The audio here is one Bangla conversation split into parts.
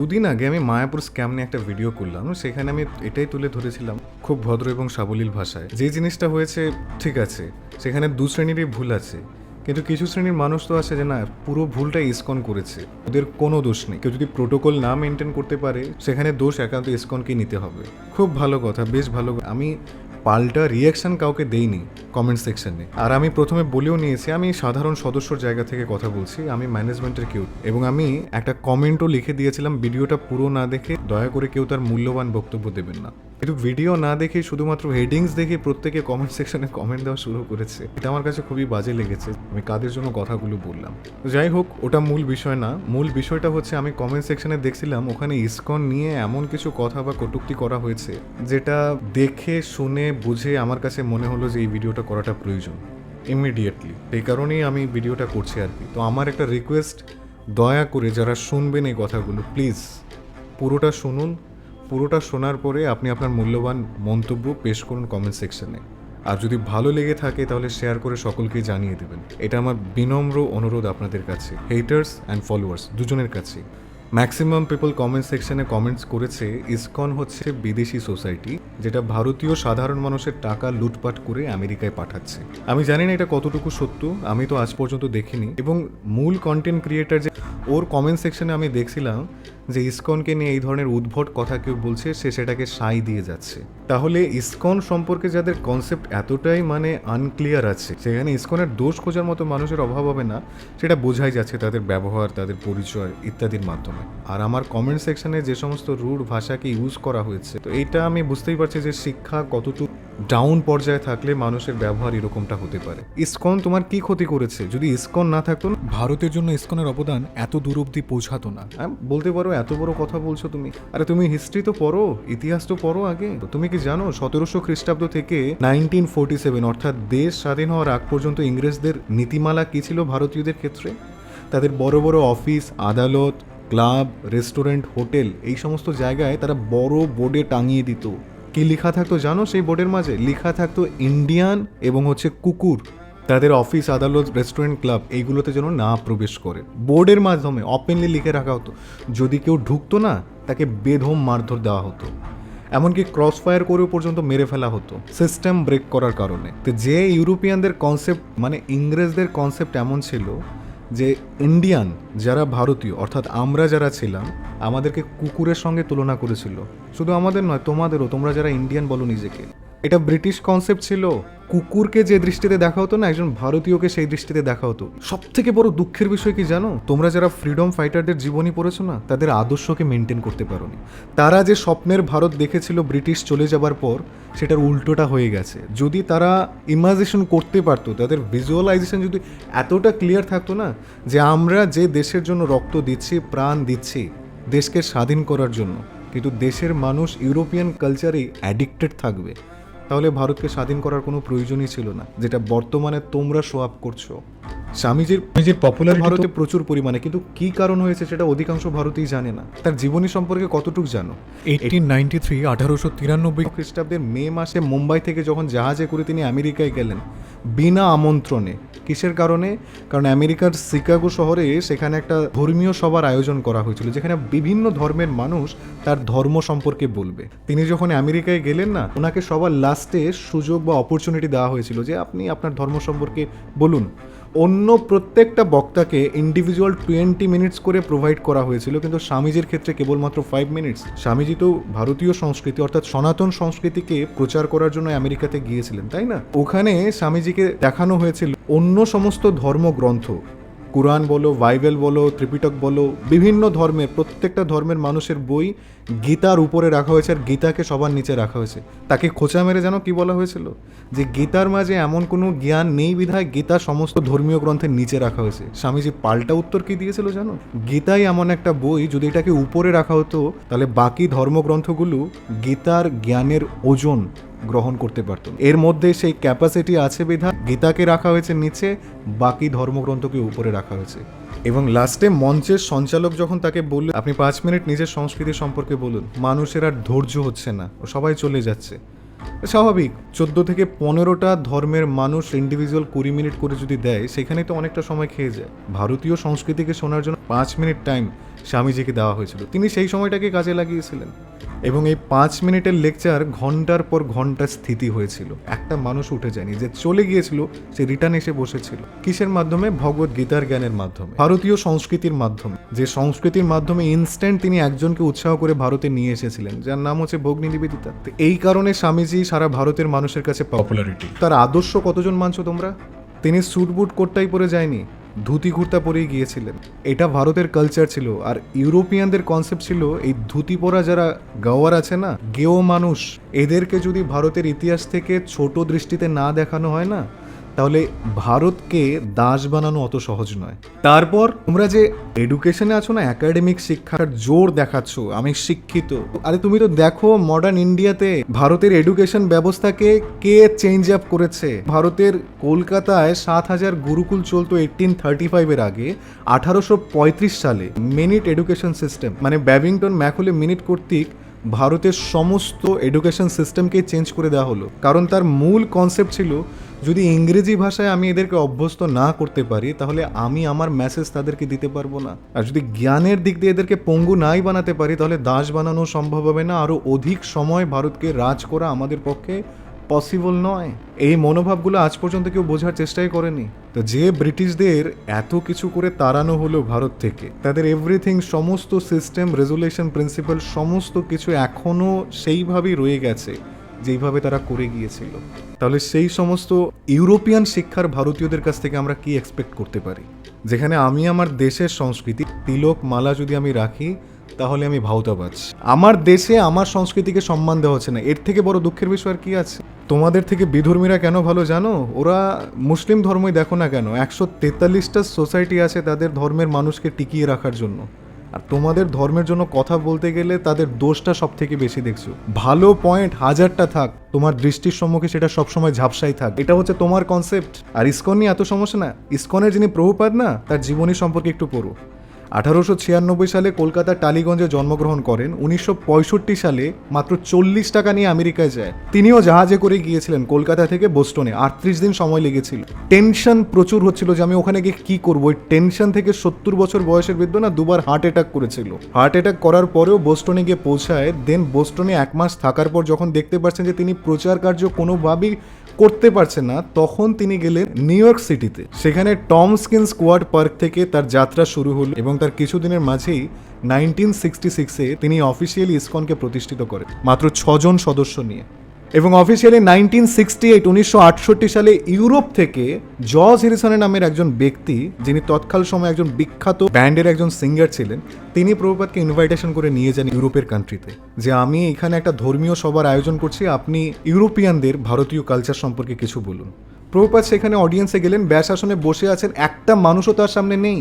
দুদিন আগে আমি মায়াপুর স্ক্যাম নিয়ে একটা ভিডিও করলাম, সেখানে আমি এটাই তুলে ধরেছিলাম, খুব ভদ্র এবং সাবলীল ভাষায়। যে জিনিসটা হয়েছে, ঠিক আছে, সেখানে দু শ্রেণীরই ভুল আছে, কিন্তু কিছু শ্রেণির মানুষ তো আছে যে না, পুরো ভুলটা ইসকন করেছে, ওদের কোনো দোষ নেই। কেউ যদি প্রোটোকল না মেনটেন করতে পারে, সেখানে দোষ একান্ত ইসকনকেই নিতে হবে। খুব ভালো কথা, বেশ ভালো আমি পাল্টা রিয়াকশন কাউকে দেইনি কমেন্ট সেকশনে আর আমি প্রথমে বলেও নিয়েছি, আমি সাধারণ সদস্যর জায়গা থেকে কথা বলছি, আমি ম্যানেজমেন্টের কেউ এবং আমি একটা কমেন্টও লিখে দিয়েছিলাম ভিডিওটা পুরো না দেখে দয়া করে কেউ তার মূল্যবান বক্তব্য দেবেন না। কিন্তু ভিডিও না দেখে শুধুমাত্র হেডিংস দেখে প্রত্যেকে কমেন্ট সেকশনে কমেন্ট দেওয়া শুরু করেছে। এটা আমার কাছে খুবই বাজে লেগেছে। আমি কাদের জন্য কথাগুলো বললাম? যাই হোক, ওটা মূল বিষয় না। মূল বিষয়টা হচ্ছে, আমি কমেন্ট সেকশনে দেখছিলাম, ওখানে ইসকন নিয়ে এমন কিছু কথা বা কটূক্তি করা হয়েছে, যেটা দেখে, শুনে, বুঝে আমার কাছে মনে হলো যে এই ভিডিওটা করাটা প্রয়োজন। ইমিডিয়েটলি এই কারণেই আমি ভিডিওটা করছি আর কি। তো আমার একটা রিকোয়েস্ট দয়া করে যারা শুনবেন এই কথাগুলো প্লিজ পুরোটা শুনুন। পুরোটা শোনার পরে আপনি আপনার মূল্যবান মন্তব্য পেশ করুন কমেন্ট সেকশনে আর যদি ভালো লেগে থাকে তাহলে শেয়ার করে সকলকে জানিয়ে দেবেন। এটা আমার বিনম্র অনুরোধ আপনাদের কাছে। হেটার্স অ্যান্ড ফলোয়ার্স দুজনের কাছে। ম্যাক্সিমাম পিপল কমেন্ট সেকশনে কমেন্টস করেছে ইসকন হচ্ছে বিদেশি সোসাইটি যেটা ভারতীয় সাধারণ মানুষের টাকা লুটপাট করে আমেরিকায় পাঠাচ্ছে। আমি জানি না এটা কতটুকু সত্য, আমি তো আজ পর্যন্ত দেখিনি। এবং মূল কন্টেন্ট ক্রিয়েটার যে ওর কমেন্ট সেকশনে আমি দেখছিলাম যে ইসকনকে নিয়ে এই ধরনের উদ্ভট কথা কেউ বলছে, সে সেটাকে সাই দিয়ে যাচ্ছে। তাহলে ইসকন সম্পর্কে যাদের কনসেপ্ট এতটাই মানে আনক্লিয়ার আছে, সেখানে ইসকনের দোষ খোঁজার মতো মানুষের অভাব হবে না, সেটা বোঝাই যাচ্ছে তাদের ব্যবহার, তাদের পরিচয় ইত্যাদির মাধ্যমে। আর আমার কমেন্ট সেকশনে যে সমস্ত রুড ভাষাকে ইউজ করা হয়েছে, তো এটা আমি বুঝতেই পারছি যে শিক্ষা কতটুকু ডাউন পর্যায়ে থাকলে মানুষের ব্যবহার এরকমটা হতে পারে। ইসকন তোমার কি ক্ষতি করেছে? যদি ইসকন না থাকতো, ভারতের জন্য ইসকনের অবদান এত দূর অব্দি পৌঁছাতো না। বলতে পারো, এত বড় কথা বলছো তুমি। আরে তুমি হিস্ট্রি তো পড়ো, ইতিহাস তো পড়ো আগে। তুমি কি জানো, সতেরোশো খ্রিস্টাব্দ থেকে নাইনটিন ফোরটি সেভেন অর্থাৎ দেশ স্বাধীন হওয়ার আগ পর্যন্ত ইংরেজদের নীতিমালা কি ছিল ভারতীয়দের ক্ষেত্রে? তাদের বড় বড় অফিস আদালত ক্লাব রেস্টুরেন্ট হোটেল এই সমস্ত জায়গায় তারা বড় বোর্ডে টাঙিয়ে দিত। কি লেখা থাকতো জানো সেই বোর্ডের মাঝে? লেখা থাকতো ইন্ডিয়ান এবং হচ্ছে কুকুর। তাদের অফিস আদালত রেস্টুরেন্ট ক্লাব এইগুলোতে যেন না প্রবেশ করে। বোর্ডের মাধ্যমে ওপেনলি লিখে রাখা হতো। যদি কেউ ঢুকতো না, তাকে বেধম মারধর দেওয়া হতো। এমনকি ক্রস ফায়ার করেও পর্যন্ত মেরে ফেলা হতো। সিস্টেম ব্রেক করার কারণে। তো যে ইউরোপিয়ানদের কনসেপ্ট মানে ইংরেজদের কনসেপ্ট এমন ছিল যে ইন্ডিয়ান যারা ভারতীয়, অর্থাৎ আমরা যারা ছিলাম, আমাদেরকে কুকুরের সঙ্গে তুলনা করেছিল। শুধু আমাদের নয়, তোমাদেরও, তোমরা যারা ইন্ডিয়ান বলো নিজেকে। এটা ব্রিটিশ কনসেপ্ট ছিল। কুকুরকে যে দৃষ্টিতে দেখা হতো না, একজন ভারতীয়কে সেই দৃষ্টিতে দেখা হতো। সব থেকে বড় দুঃখের বিষয় কি জানো? তোমরা যারা ফ্রিডম ফাইটারদের জীবনী পড়েছো না, তাদের আদর্শকে মেনটেন করতে পারোনি। তারা যে স্বপ্নের ভারত দেখেছিল ব্রিটিশ চলে যাবার পর, সেটার উল্টোটা হয়ে গেছে। যদি তারা ইমাজিনেশন করতে পারতো, তাদের ভিজুয়ালাইজেশন যদি এতটা ক্লিয়ার থাকতো না, যে আমরা যে দেশের জন্য রক্ত দিচ্ছি, প্রাণ দিচ্ছি, দেশকে স্বাধীন করার জন্য, কিন্তু দেশের মানুষ ইউরোপিয়ান কালচারে অ্যাডিক্টেড থাকবে। তাহলে ভারতকে স্বাধীন করার কোনো প্রয়োজনই ছিল না যেটা বর্তমানে তোমরা শো আপ করছ। স্বামীজির নিজের পপুলার ভারতে প্রচুর পরিমাণে কিন্তু কি কারণ হয়েছে সেটা অধিকাংশ ভারতীয় জানে না। তার জীবনী সম্পর্কে কতটুকু জানো? এইটিন নাইনটি থ্রি আঠারোশো তিরানব্বই খ্রিস্টাব্দের মে মাসে মুম্বাই থেকে যখন জাহাজে করে তিনি আমেরিকায় গেলেন বিনা আমন্ত্রণে। কিসের কারণে? কারণ আমেরিকার শিকাগো শহরে সেখানে একটা ধর্মীয় সভার আয়োজন করা হয়েছিল যেখানে বিভিন্ন ধর্মের মানুষ তার ধর্ম সম্পর্কে বলবে। তিনি যখন আমেরিকায় গেলেন না ওনাকে সবার লাস্টে সুযোগ বা অপরচুনিটি দেওয়া হয়েছিল যে আপনি আপনার ধর্ম সম্পর্কে বলুন। অন্য প্রত্যেকটা বক্তাকে ইন্ডিভিজুয়াল টোয়েন্টি মিনিটস করে প্রোভাইড করা হয়েছিল, কিন্তু স্বামীজির ক্ষেত্রে কেবলমাত্র ফাইভ মিনিটস স্বামীজি তো ভারতীয় সংস্কৃতি, অর্থাৎ সনাতন সংস্কৃতিকে প্রচার করার জন্য আমেরিকাতে গিয়েছিলেন, তাই না? ওখানে স্বামীজিকে দেখানো হয়েছিল অন্য সমস্ত ধর্মগ্রন্থ। কোরআন বলো, বাইবেল বলো, ত্রিপিটক বলো, বিভিন্ন ধর্মের, প্রত্যেকটা ধর্মের মানুষের বই গীতার উপরে রাখা হয়েছে আর গীতাকে সবার নিচে রাখা হয়েছে। তাকে খোঁচা মেরে যেন কি বলা হয়েছিল? যে গীতার মাঝে এমন কোনো জ্ঞান নেই বিধায় গীতা সমস্ত ধর্মীয় গ্রন্থের নিচে রাখা হয়েছে। স্বামীজি পাল্টা উত্তর কি দিয়েছিল জানো? গীতাই এমন একটা বই যদি এটাকে উপরে রাখা হতো, তাহলে বাকি ধর্মগ্রন্থগুলো গীতার জ্ঞানের ওজন গ্রহণ করতে পারত। এর মধ্যে সেই ক্যাপাসিটি আছে বিধা গীতাকে রাখা হয়েছে নিচে, বাকি ধর্মগ্রন্থকে উপরে রাখা হয়েছে। এবং লাস্টে মঞ্চের সঞ্চালক যখন তাকে বললেন, আপনি পাঁচ মিনিট নিজের সংস্কৃতি সম্পর্কে বলুন। মানুষের আর ধৈর্য হচ্ছে না। সবাই চলে যাচ্ছে। স্বাভাবিক, চোদ্দ থেকে পনেরোটা ধর্মের মানুষ ইন্ডিভিজুয়াল কুড়ি মিনিট করে যদি দেয়, সেখানে তো অনেকটা সময় খেয়ে যায়। ভারতীয় সংস্কৃতিকে শোনার জন্য পাঁচ মিনিট টাইম স্বামীজিকে দেওয়া হয়েছিল। তিনি সেই সময়টাকে কাজে লাগিয়েছিলেন। এবং এই পাঁচ মিনিটের লেকচার ঘণ্টার পর ঘণ্টা স্থিতি হয়েছিল। একটা মানুষ উঠে যায়নি, যে চলে গিয়েছিল, সে রিটার্ন এসে বসেছিল। কিসের মাধ্যমে? ভগবত গীতার জ্ঞানের মাধ্যমে। ভারতীয় সংস্কৃতির মাধ্যমে। যে সংস্কৃতির মাধ্যমে ইনস্ট্যান্ট তিনি একজনকে উৎসাহ করে ভারতে নিয়ে এসেছিলেন, যার নাম হচ্ছে ভগ্নী নিবেদিতা এই কারণে স্বামীজি সারা ভারতের মানুষের কাছে পপুলারিটি তার আদর্শ কতজন মানছো তোমরা? তিনি স্যুট বুট কোটটাই পরে যায়নি। ধুতি কুর্তা পরেই গিয়েছিলেন। এটা ভারতের কালচার ছিল, আর ইউরোপিয়ানদের কনসেপ্ট ছিল, এই ধুতি পরা যারা গাওয়ার আছে না, গেও মানুষ, এদেরকে যদি ভারতের ইতিহাস থেকে ছোট দৃষ্টিতে না দেখানো হয় না তাহলে ভারতকে দাস বানানো অত সহজ নয়। তারপর তোমরা যে এডুকেশনে আছো না একাডেমিক শিক্ষার জোর দেখাচ্ছ, আমি শিক্ষিত। আরে তুমি তো দেখো মডার্ন ইন্ডিয়াতে ভারতের এডুকেশন ব্যবস্থাকে কে চেঞ্জ আপ করেছে? ভারতের কলকাতায় সাত হাজার গুরুকুল চলতো এইটিন থার্টি ফাইভের আগে, আঠারোশো পঁয়ত্রিশ সালে। মিনিট এডুকেশন সিস্টেম মানে ব্যাবিংটন ম্যাকুলে মিনিট কর্তৃক ভারতের সমস্ত এডুকেশন সিস্টেমকে চেঞ্জ করে দেওয়া হলো। কারণ তার মূল কনসেপ্ট ছিল, যদি ইংরেজি ভাষায় আমি এদেরকে অভ্যস্ত না করতে পারি, তাহলে আমি আমার মেসেজ তাদেরকে দিতে পারব না। আর যদি জ্ঞানের দিক দিয়ে এদেরকে পঙ্গু নাই বানাতে পারি, তাহলে দাস বানানো সম্ভব হবে না। আরও অধিক সময় ভারতকে রাজ করা আমাদের পক্ষে পসিবল নয়। এই মনোভাবগুলো আজ পর্যন্ত কেউ বোঝার চেষ্টাই করেনি। তো যে ব্রিটিশদের এত কিছু করে তাড়ানো হলো ভারত থেকে, তাদের এভরিথিং সমস্ত সিস্টেম রেজুলেশন প্রিন্সিপাল সমস্ত কিছু এখনও সেইভাবেই রয়ে গেছে, যেইভাবে তারা করে গিয়েছিল। তাহলে সেই সমস্ত ইউরোপিয়ান শিক্ষার ভারতীয়দের কাছ থেকে আমরা কি এক্সপেক্ট করতে পারি? যেখানে আমি আমার দেশের সংস্কৃতি, তিলক, মালা যদি আমি রাখি তাহলে আমি ভাওতাবাজ আমার দেশে আমার সংস্কৃতিকে সম্মান দেওয়া হচ্ছে না। এর থেকে বড় দুঃখের বিষয় আর কি আছে? তোমাদের থেকে বিধর্মীরা কেন ভালো জানো? ওরা মুসলিম ধর্মই দেখো না কেন। একশো তেতাল্লিশটা সোসাইটি আছে তাদের ধর্মের মানুষকে টিকিয়ে রাখার জন্য। আর তোমাদের ধর্মের জন্য কথা বলতে গেলে তাদের দোষটা সব থেকে বেশি দেখছ। ভালো পয়েন্ট হাজারটা থাক, তোমার দৃষ্টির সম্মুখে সেটা সবসময় ঝাপসাই থাক। এটা হচ্ছে তোমার কনসেপ্ট আর ইসকন নিয়ে এত সমস্যা না। ইসকনের যিনি প্রভুপাদ না, তার জীবনী সম্পর্কে একটু পড়ো। আঠারোশো ছিয়ানব্বই সালে কলকাতার টালিগঞ্জে জন্মগ্রহণ করেন। উনিশশো পঁয়ষট্টি সালে মাত্র চল্লিশ টাকা নিয়ে আমেরিকায় যায়। তিনিও জাহাজে করে গিয়েছিলেন কলকাতা থেকে বোস্টনে। আটত্রিশ দিন সময় লেগেছিল। টেনশন প্রচুর হচ্ছিল যে আমি ওখানে গিয়ে কি করব? ওই টেনশন থেকে সত্তর বছর বয়সের বৃদ্ধ না দুবার হার্ট অ্যাটাক করেছিল। হার্ট অ্যাটাক করার পরেও বোস্টনে গিয়ে পৌঁছায়। দেন বোস্টনে এক মাস থাকার পর যখন দেখতে পাচ্ছেন যে তিনি প্রচার কার্য কোনোভাবেই করতে পারছে না, তখন তিনি গেলেন নিউ ইয়র্ক সিটিতে। সেখানে টম স্কিন স্কোয়াড পার্ক থেকে তার যাত্রা শুরু হলো এবং তার কিছুদিনের মাঝেই নাইনটিন সিক্সটি সিক্সে তিনি অফিসিয়ালি ইসকনকে প্রতিষ্ঠিত করেন, মাত্র ছজন সদস্য নিয়ে। এবং অফিসিয়ালি নাইনটিন সিক্সটি এইট উনিশশো আটষট্টি সালে ইউরোপ থেকে জর্জ হ্যারিসনের নামের একজন ব্যক্তি, যিনি তৎকাল সময় একজন বিখ্যাত ব্যান্ডের একজন সিঙ্গার ছিলেন, তিনি প্রভুপাতকে ইনভাইটেশন করে নিয়ে যান ইউরোপের কান্ট্রিতে যে আমি এখানে একটা ধর্মীয় সভার আয়োজন করছি, আপনি ইউরোপিয়ানদের ভারতীয় কালচার সম্পর্কে কিছু বলুন। প্রভুপাত সেখানে অডিয়েন্সে গেলেন, ব্যাস আসনে বসে আছেন, একটা মানুষও তার সামনে নেই।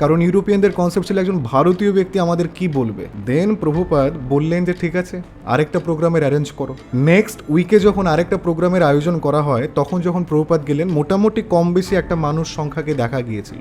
কারণ ইউরোপিয়ানদের কনসেপ্ট ছিল একজন ভারতীয় ব্যক্তি আমাদের কি বলবে? দেন প্রভুপাদ বললেন যে, ঠিক আছে, আরেকটা প্রোগ্রামের অ্যারেঞ্জ করো। নেক্সট উইকে যখন আরেকটা প্রোগ্রামের আয়োজন করা হয়, তখন যখন প্রভুপাত গেলেন, মোটামুটি কম বেশি একটা মানুষ সংখ্যাকে দেখা গিয়েছিল।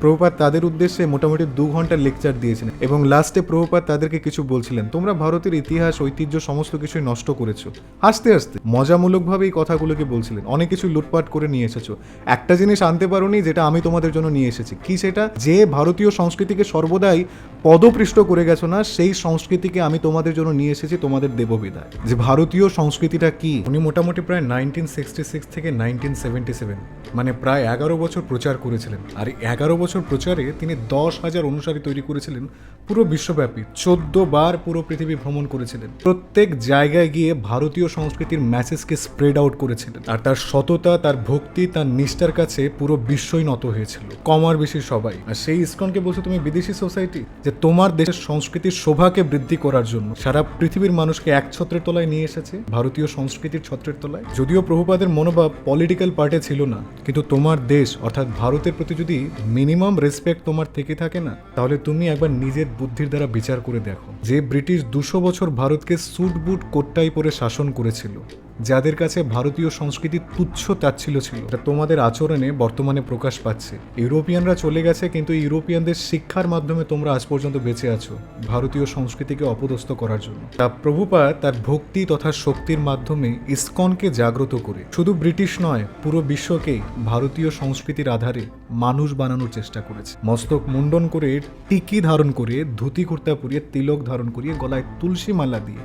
প্রভুপাত তাদের উদ্দেশ্যে মোটামুটি দু ঘণ্টা লেকচার দিয়েছিলেন এবং লাস্টে প্রভুপাত তাদেরকে কিছু বলছিলেন, তোমরা ভারতের ইতিহাস, ঐতিহ্য সমস্ত কিছুই নষ্ট করেছ। হাসতে হাসতে। মজামূলকভাবে এই কথাগুলোকে বলছিলেন, অনেক কিছু লুটপাট করে নিয়ে এসেছ। একটা জিনিস আনতে পারোনি, যেটা আমি তোমাদের জন্য নিয়ে এসেছি। কি সেটা? যে ভারতীয় সংস্কৃতিকে সর্বদাই পদপৃষ্ট করে গেছো না? সেই সংস্কৃতিকে আমি তোমাদের জন্য নিয়ে এসেছি, তোমাদের দেববিদায় যে ভারতীয় সংস্কৃতিটা কি? উনি মোটামুটি প্রায় নাইনটিন সিক্সটি সিক্স থেকে নাইনটিন সেভেন্টি সেভেন মানে প্রায় এগারো বছর প্রচার করেছিলেন। আর এগারো বছর প্রচারে তিনি দশ হাজার অনুসারী তৈরি করেছিলেন পুরো বিশ্বব্যাপী। চোদ্দ বার পুরো পৃথিবী ভ্রমণ করেছিলেন। প্রত্যেক জায়গায় গিয়ে ভারতীয় সংস্কৃতির মেসেজকে স্প্রেড আউট করেছিলেন। আর তার সততা, তার ভক্তি, তার নিষ্ঠার কাছে পুরো বিশ্বই নত হয়েছিল। কমার বেশি সবাই। আর সেই ইসকনকে বলছো তুমি বিদেশি সোসাইটি? যে তোমার দেশের সংস্কৃতির শোভাকে বৃদ্ধি করার জন্য সারা পৃথিবীর মানুষকে এক ছত্রের তলায় নিয়ে এসেছে ভারতীয় সংস্কৃতির ছত্রের তলায়। যদিও প্রভুপাদের মনোভাব পলিটিক্যাল পার্টে ছিল না, কিন্তু তোমার দেশ, অর্থাৎ ভারতের প্রতি যদি মিনিমাম রেসপেক্ট তোমার থেকে থাকে না, তাহলে তুমি একবার নিজের বুদ্ধির দ্বারা বিচার করে দেখো। যে ব্রিটিশ দুশো বছর ভারতকে স্যুট বুট কোটটাই পরে শাসন করেছিল যাদের কাছে ভারতীয় সংস্কৃতি তুচ্ছ তাচ্ছিল ছিল এটা তোমাদের আচরণে বর্তমানে প্রকাশ পাচ্ছে। ইউরোপিয়ানরা চলে গেছে, কিন্তু ইউরোপিয়ানদের শিক্ষার মাধ্যমে তোমরা আজ পর্যন্ত বেঁচে আছো ভারতীয় সংস্কৃতিকে অপদস্থ করার জন্য। তা প্রভুপাদ তার ভক্তি তথা শক্তির মাধ্যমে ইসকনকে জাগ্রত করে। শুধু ব্রিটিশ নয়, পুরো বিশ্বকে ভারতীয় সংস্কৃতির আধারে মানুষ বানানোর চেষ্টা করেছে। মস্তক মুন্ডন করে টিকি ধারণ করে, ধুতি কুর্তা পরিয়ে তিলক ধারণ করিয়ে গলায় তুলসী মালা দিয়ে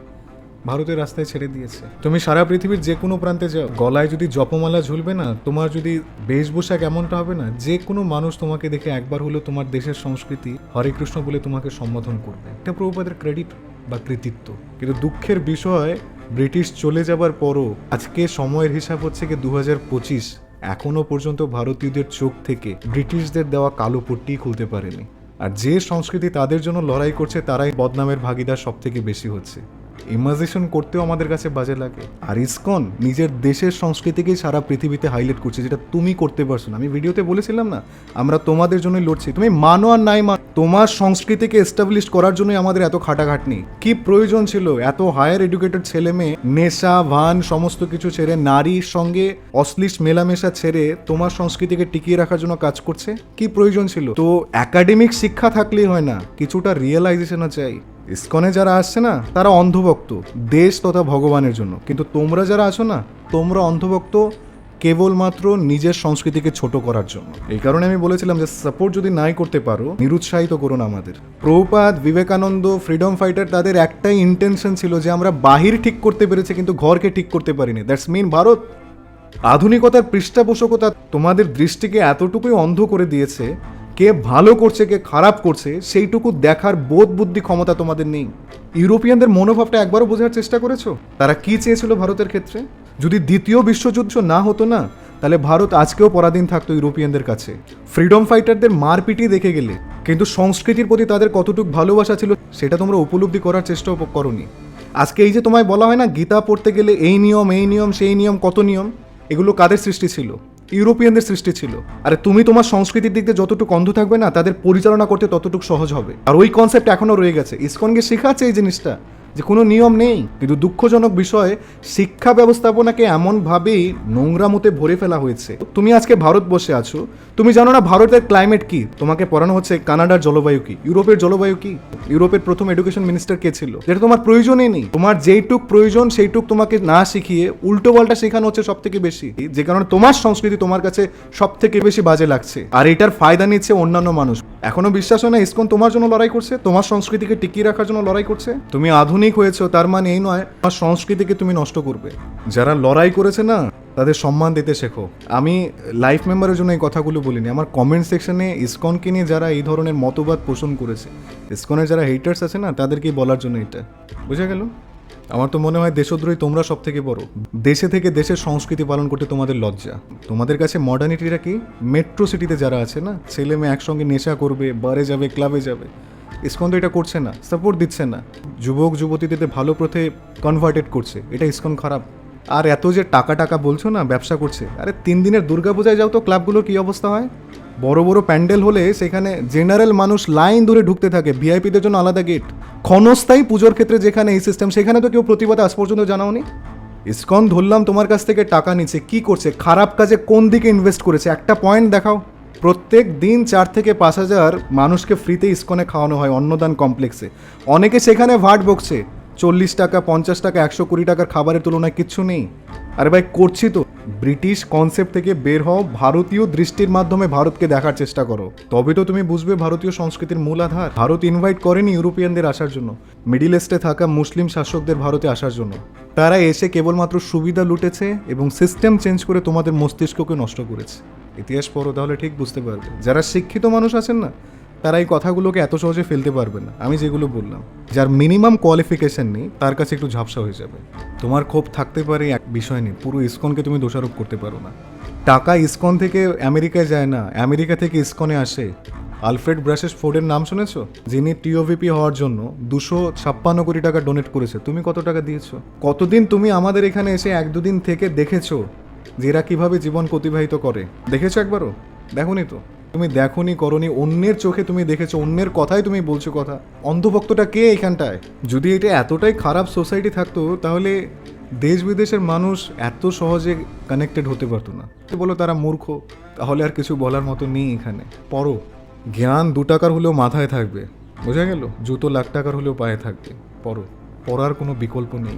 ভারতের রাস্তায় ছেড়ে দিয়েছে। তুমি সারা পৃথিবীর যে কোনো প্রান্তে যাও। গলায় যদি জপমালা ঝুলবে না, তোমার যদি বেশভূষা কেমনটা হবে না, যে কোনো মানুষ তোমাকে দেখে একবার হলেও তোমার দেশের সংস্কৃতি হরে কৃষ্ণ বলে তোমাকে সম্বোধন করবে। এটা প্রভুপাদের ক্রেডিট বা কৃতিত্ব। কিন্তু দুঃখের বিষয়, ব্রিটিশ চলে যাবার পরও আজকে সময়ের হিসাব হচ্ছে কি দু হাজার পঁচিশ। এখনও পর্যন্ত ভারতীয়দের চোখ থেকে ব্রিটিশদের দেওয়া কালো পট্টি খুলতে পারেনি। আর যে সংস্কৃতি তাদের জন্য লড়াই করছে, তারাই বদনামের ভাগিদার সব থেকে বেশি হচ্ছে। ইমাজিনেশন করতেও আমাদের কাছে বাজে লাগে। আর ইসকন নিজের দেশের সংস্কৃতিকেই সারা পৃথিবীতে হাইলাইট করছে, যেটা তুমি করতে পারছ না। আমি ভিডিওতে বলেছিলাম না, আমরা তোমাদের জন্যই লড়ছি। তুমি মানো আর নাই মান, তোমার সংস্কৃতিকে এস্টাবলিশ করার জন্যই আমাদের এত খাটাখাটনি। কি প্রয়োজন ছিল? এত হায়ার এডুকেটেড ছেলে মেয়ে, নেশা, ভান, সমস্ত কিছু ছেড়ে নারীর সঙ্গে অশ্লীল মেলামেশা ছেড়ে তোমার সংস্কৃতিকে টিকিয়ে রাখার জন্য কাজ করছে? কি প্রয়োজন ছিল? তো একাডেমিক শিক্ষা থাকলেই হয় না, কিছুটা রিয়েলাইজেশনও চাই। ইসকনে যারা আসছে না, তারা অন্ধভক্ত, দেশ তথা ভগবানের জন্য। কিন্তু তোমরা যারা আছো না, তোমরা অন্ধভক্ত কেবলমাত্র নিজের সংস্কৃতিকে ছোট করার জন্য। এই কারণে আমি বলেছিলাম যে সাপোর্ট যদি নাই করতে পারো, নিরুৎসাহিত করো না আমাদের। প্রভুপাদ, বিবেকানন্দ ফ্রিডম ফাইটার তাদের একটাই ইন্টেনশন ছিল যে, আমরা বাহির ঠিক করতে পেরেছি, কিন্তু ঘরকে ঠিক করতে পারিনি। That's mean Bharat. আধুনিকতার পৃষ্ঠপোষকতা তোমাদের দৃষ্টিকে এতটুকুই অন্ধ করে দিয়েছে কে ভালো করছে, কে খারাপ করছে, সেইটুকু দেখার বোধ বুদ্ধি ক্ষমতা তোমাদের নেই। ইউরোপিয়ানদের মনোভাবটা একবারও বোঝার চেষ্টা করেছ? তারা কি চেয়েছিল ভারতের ক্ষেত্রে? যদি দ্বিতীয় বিশ্বযুদ্ধ না হতো না, তাহলে ভারত আজকেও পরাধীন থাকতো ইউরোপিয়ানদের কাছে। ফ্রিডম ফাইটারদের মারপিটি দেখে গেলে, কিন্তু সংস্কৃতির প্রতি তাদের কতটুকু ভালোবাসা ছিল, সেটা তোমরা উপলব্ধি করার চেষ্টাও করনি। আজকে এই যে তোমায় বলা হয় না, গীতা পড়তে গেলে এই নিয়ম এই নিয়ম, সেই নিয়ম, কত নিয়ম, এগুলো কাদের সৃষ্টি ছিল? ইউরোপিয়ানদের সৃষ্টি ছিল। আর তুমি তোমার সংস্কৃতির দিক দিয়ে যতটুকু অন্ধ থাকবে না, তাদের পরিচালনা করতে ততটুকু সহজ হবে। আর ওই কনসেপ্ট এখনও রয়ে গেছে। ইসকনকে শেখাচ্ছে এই জিনিসটা। যে কোনো নিয়ম নেই, কিন্তু দুঃখজনক বিষয়, শিক্ষা ব্যবস্থাপনাকে এমনভাবেই নোংরামতে ভরে ফেলা হয়েছে। তুমি আজকে ভারত বসে আছো। তুমি জানো না ভারতের ক্লাইমেট কি? তোমাকে পড়ানো হচ্ছে কানাডার জলবায়ু কি? ইউরোপের জলবায়ু কি? ইউরোপের প্রথম এডুকেশন মিনিস্টার কে ছিল? যেটা তোমার প্রয়োজনই নেই। তোমার যেইটুক প্রয়োজন, সেইটুক তোমাকে না শিখিয়ে উল্টো পাল্টা শেখানো হচ্ছে সব থেকে বেশি। যে কারণে তোমার সংস্কৃতি তোমার কাছে সব থেকে বেশি বাজে লাগছে। আর এটার ফায়দা নিচ্ছে অন্যান্য মানুষ। এখনও বিশ্বাস হয় না ইসকন তোমার জন্য লড়াই করছে? তোমার সংস্কৃতিকে টিকিয়ে রাখার জন্য লড়াই করছে? তুমি আধুনিক হয়েছো, তার মানে এই নয় আমার সংস্কৃতিকে তুমি নষ্ট করবে। যারা লড়াই করেছে না, তাদের সম্মান দিতে শেখো। আমি লাইফ মেম্বারের জন্য এই কথাগুলো বলিনি। আমার কমেন্ট সেকশনে ইসকনকে নিয়ে যারা এই ধরনের মতবাদ পোষণ করেছে, ইসকনের যারা হেটার্স আছে না, তাদেরকেই বলার জন্য এটা। বুঝে গেল? আমার তো মনে হয় দেশদ্রোহী তোমরা সব থেকে বড়। দেশে থেকে দেশের সংস্কৃতি পালন করতে তোমাদের লজ্জা। তোমাদের কাছে মডার্নিটিরা কি? মেট্রো সিটিতে যারা আছে না, ছেলে মেয়ে একসঙ্গে নেশা করবে, বারে যাবে ক্লাবে যাবে। ইসকন তো এটা করছে না সাপোর্ট দিচ্ছে না। যুবক যুবতীদের ভালো পথে কনভার্টেড করছে, এটা ইসকন খারাপ। আর এত যে টাকা টাকা বলছো না, ব্যবসা করছে, আরে তিন দিনের দুর্গাপূজায় যাও তো ক্লাবগুলোর কী অবস্থা হয়? বড় বড় প্যান্ডেল হলে সেখানে জেনারেল মানুষ লাইন ধরে ঢুকতে থাকে ভিআইপিদের জন্য আলাদা গেট ক্ষণস্থায়ী পুজোর ক্ষেত্রে যেখানে এই সিস্টেম সেখানে তো কেউ প্রতিবাদ আজ পর্যন্ত জানাওনি। ইসকন ধরলাম তোমার কাছ থেকে টাকা নিচ্ছে, কি করছে, খারাপ কাজে কোন দিকে ইনভেস্ট করেছে? একটা পয়েন্ট দেখাও। প্রত্যেক দিন চার থেকে পাঁচ হাজার মানুষকে ফ্রিতে ইস্কনে খাওয়ানো হয় অন্নদান কমপ্লেক্সে। অনেকে সেখানে ভাট বকছে। চল্লিশ টাকা, পঞ্চাশ টাকা, একশো কুড়ি টাকার খাবারের তুলনায় কিচ্ছু নেই। আরে ভাই, করছি তো। ব্রিটিশ কনসেপ্ট থেকে বের হও, ভারতীয় দৃষ্টির মাধ্যমে ভারতকে দেখার চেষ্টা করো। তবে তো তুমি বুঝবে ভারতীয় সংস্কৃতির মূল আধার। ভারত ইনভাইট করেনি ইউরোপিয়ানদের আসার জন্য। মিডিল ইস্টে থাকা মুসলিম শাসকদের ভারতে আসার জন্য। তারা এসে কেবলমাত্র সুবিধা লুটেছে এবং সিস্টেম চেঞ্জ করে তোমাদের মস্তিষ্ককে নষ্ট করেছে। ইতিহাস পড়ো তাহলে ঠিক বুঝতে পারবে। যারা শিক্ষিত মানুষ আছেন না, তারা এই কথাগুলোকে এত সহজে ফেলতে পারবে না। আমি যেগুলো বললাম, যার মিনিমাম কোয়ালিফিকেশন নেই, তার কাছে একটু ঝাপসা হয়ে যাবে। তোমার ক্ষোভ থাকতে পারে, এক বিষয় নেই। পুরো ইসকনকে তুমি দোষারোপ করতে পারো না। টাকা ইসকন থেকে আমেরিকায় যায় না, আমেরিকা থেকে ইসকনে আসে। আলফ্রেড ব্রাশেস ফোর্ডের নাম শুনেছো? যিনি টিওভিপি হওয়ার জন্য দুশো ছাপ্পান্ন কোটি টাকা ডোনেট করেছে। তুমি কত টাকা দিয়েছ? কতদিন তুমি আমাদের এখানে এসে এক দুদিন থেকে দেখেছ যে এরা কীভাবে জীবন অতিবাহিত করে। দেখেছ একবারও? দেখোনি তো? তুমি দেখোনি, করনি, অন্যের চোখে তুমি দেখেছ, অন্যের কথাই তুমি বলছো কথা। অন্ধভক্তটা কে এখানটায় যদি এটা এতটাই খারাপ সোসাইটি থাকতো, তাহলে দেশ বিদেশের মানুষ এত সহজে কানেক্টেড হতে পারতো না। বলো তারা মূর্খ, তাহলে আর কিছু বলার মতো নেই এখানে। পড়ো, জ্ঞান দু টাকার হলেও মাথায় থাকবে। বোঝা গেল? জুতো লাখ টাকার হলেও পায়ে থাকবে। পড়ো, পড়ার কোনো বিকল্প নেই।